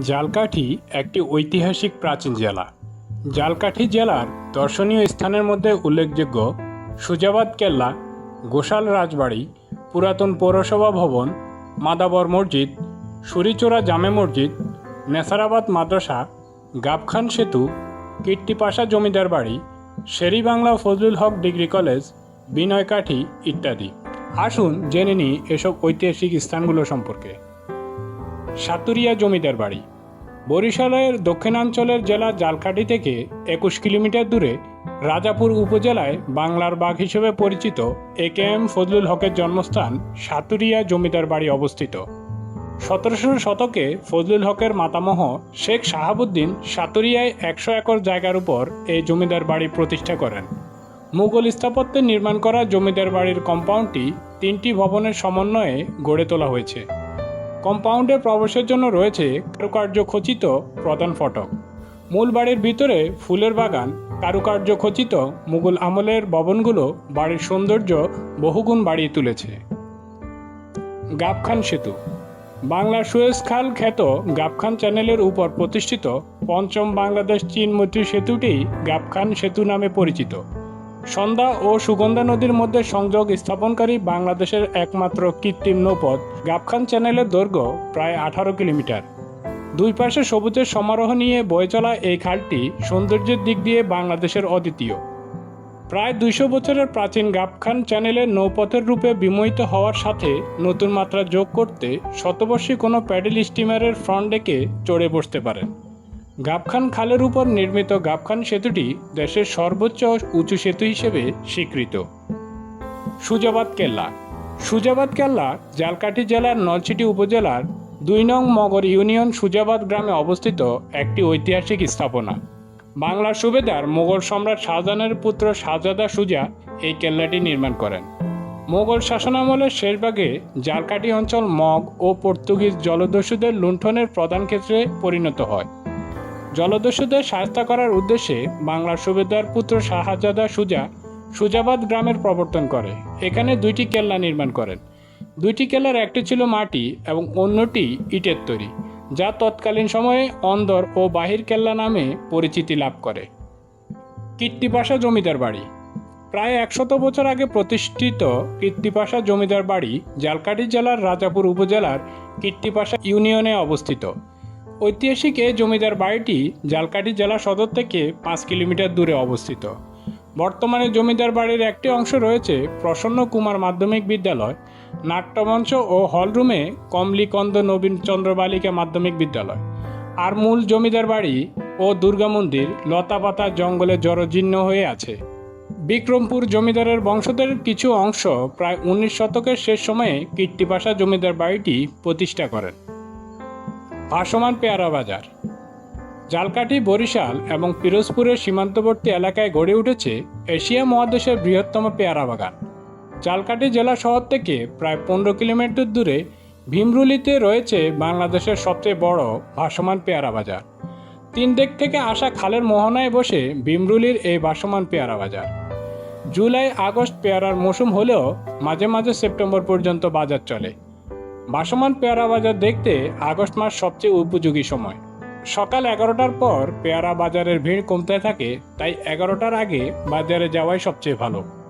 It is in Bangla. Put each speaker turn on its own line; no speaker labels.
জালকাঠি একটি ঐতিহাসিক প্রাচীন জেলা। জালকাঠি জেলার দর্শনীয় স্থানের মধ্যে উল্লেখযোগ্য সুজাবাদ কেল্লা, গোশাল রাজবাড়ি, পুরাতন পৌরসভা ভবন, মাদাবর মসজিদ, সুরিচোরা জামে মসজিদ, নেসারাবাদ মাদ্রাসা, গাবখান সেতু, কীর্তিপাশা জমিদার বাড়ি শেরিবাংলা ফজলুল হক ডিগ্রি কলেজ, বিনয়কাঠি ইত্যাদি। আসুন জেনে নিই এসব ঐতিহাসিক স্থানগুলো সম্পর্কে। সাতুরিয়া জমিদার বাড়ি। বরিশালের দক্ষিণাঞ্চলের জেলা জালকাঠি থেকে একুশ কিলোমিটার দূরে রাজাপুর উপজেলায় বাংলার বাঘ হিসেবে পরিচিত এ কে এম ফজলুল হকের জন্মস্থান সাতুরিয়া জমিদার বাড়ি অবস্থিত। সতেরোশো শতকে ফজলুল হকের মাতামহ শেখ শাহাবুদ্দিন সাতুরিয়ায় একশো একর জায়গার উপর এই জমিদার বাড়ি প্রতিষ্ঠা করেন। মুঘল স্থাপত্যে নির্মাণ করা জমিদার বাড়ির কম্পাউন্ডটি তিনটি ভবনের সমন্বয়ে গড়ে তোলা হয়েছে। কম্পাউন্ডে প্রবেশের জন্য রয়েছে কারুকার্য খচিত প্রধান ফটক। মূল বাড়ির ভিতরে ফুলের বাগান, কারুকার্য খচিত মুঘল আমলের ভবনগুলো, বাড়ির সৌন্দর্য বহুগুণ বাড়িয়ে তুলেছে। গাবখান সেতু। বাংলার সুয়েজ খাল খ্যাত গাবখান চ্যানেলের উপর প্রতিষ্ঠিত পঞ্চম বাংলাদেশ চীন মৈত্রী সেতুটি গাবখান সেতু নামে পরিচিত। সন্ধ্যা ও সুগন্ধা নদীর মধ্যে সংযোগ স্থাপনকারী বাংলাদেশের একমাত্র কৃত্রিম নৌপথ গাবখান চ্যানেলের দৈর্ঘ্য প্রায় আঠারো কিলোমিটার। দুই পাশে সবুজের সমারোহ নিয়ে বয়ে চলা এই খালটি সৌন্দর্যের দিক দিয়ে বাংলাদেশের অদ্বিতীয়। প্রায় দুইশো বছরের প্রাচীন গাবখান চ্যানেলের নৌপথের রূপে বিমোহিত হওয়ার সাথে নতুন মাত্রা যোগ করতে শতবর্ষী কোনো প্যাডেল স্টিমারের ফ্রন্ট ডেকে চড়ে বসতে পারেন। গাবখান খালের উপর নির্মিত গাবখান সেতুটি দেশের সর্বোচ্চ উঁচু সেতু হিসেবে স্বীকৃত। সুজাবাদ কেল্লা। সুজাবাদ কেল্লা, জালকাঠি জেলার নলছিটি উপজেলার দুই নং মগর ইউনিয়ন সুজাবাদ গ্রামে অবস্থিত একটি ঐতিহাসিক স্থাপনা। বাংলার সুবেদার মোগল সম্রাট শাহজাহানের পুত্র শাহজাদা সুজা এই কেল্লাটি নির্মাণ করেন। মোগল শাসনামলের শেষভাগে জালকাঠি অঞ্চল মগ ও পর্তুগিজ জলদস্যুদের লুণ্ঠনের প্রধান ক্ষেত্রে পরিণত হয়। জলদস্যুদের সাহায্য করার উদ্দেশ্যে বাংলার সুবেদার পুত্র শাহজাদা সুজা সুজাবাদ গ্রামের প্রবর্তন করে। এখানে দুইটি কেল্লা নির্মাণ করেন। দুইটি কেল্লার একটি ছিল মাটি এবং অন্যটি ইটের তৈরি, যা তৎকালীন সময়ে অন্দর ও বাহির কেল্লা নামে পরিচিতি লাভ করে। কীর্তিপাশা জমিদার বাড়ি। প্রায় একশত বছর আগে প্রতিষ্ঠিত কীর্তিপাশা জমিদার বাড়ি জালকাঠি জেলার রাজাপুর উপজেলার কীর্তিপাশা ইউনিয়নে অবস্থিত। ঐতিহাসিক এই জমিদার বাড়িটি জালকাঠি জেলা সদর থেকে পাঁচ কিলোমিটার দূরে অবস্থিত। বর্তমানে জমিদার বাড়ির একটি অংশ রয়েছে প্রসন্ন কুমার মাধ্যমিক বিদ্যালয়, নাট্যমঞ্চ ও হলরুমে কমলিকন্দ নবীন চন্দ্র বালিকা মাধ্যমিক বিদ্যালয়। আর মূল জমিদার বাড়ি ও দুর্গা মন্দির লতাপাতা জঙ্গলে জরজীর্ণ হয়ে আছে। বিক্রমপুর জমিদারের বংশধরের কিছু অংশ প্রায় উনিশ শতকের শেষ সময়ে কীর্তিপাশা জমিদার বাড়িটি প্রতিষ্ঠা করেন। ভাসমান পেয়ারা বাজার। জালকাঠি, বরিশাল এবং পিরোজপুরের সীমান্তবর্তী এলাকায় গড়ে উঠেছে এশিয়া মহাদেশের বৃহত্তম পেয়ারা বাগান। জালকাঠি জেলা শহর থেকে প্রায় পনেরো কিলোমিটার দূরে ভীমরুলিতে রয়েছে বাংলাদেশের সবচেয়ে বড় ভাসমান পেয়ারা বাজার। তিন দিক থেকে আসা খালের মোহনায় বসে ভীমরুলির এই ভাসমান পেয়ারা বাজার। জুলাই আগস্ট পেয়ারার মৌসুম হলেও মাঝে মাঝে সেপ্টেম্বর পর্যন্ত বাজার চলে। ভাসমান পেয়ারা বাজার দেখতে আগস্ট মাস সবচেয়ে উপযোগী সময়। সকাল এগারোটার পর পেয়ারা বাজারের ভিড় কমতে থাকে, তাই এগারোটার আগে বাজারে যাওয়াই সবচেয়ে ভালো।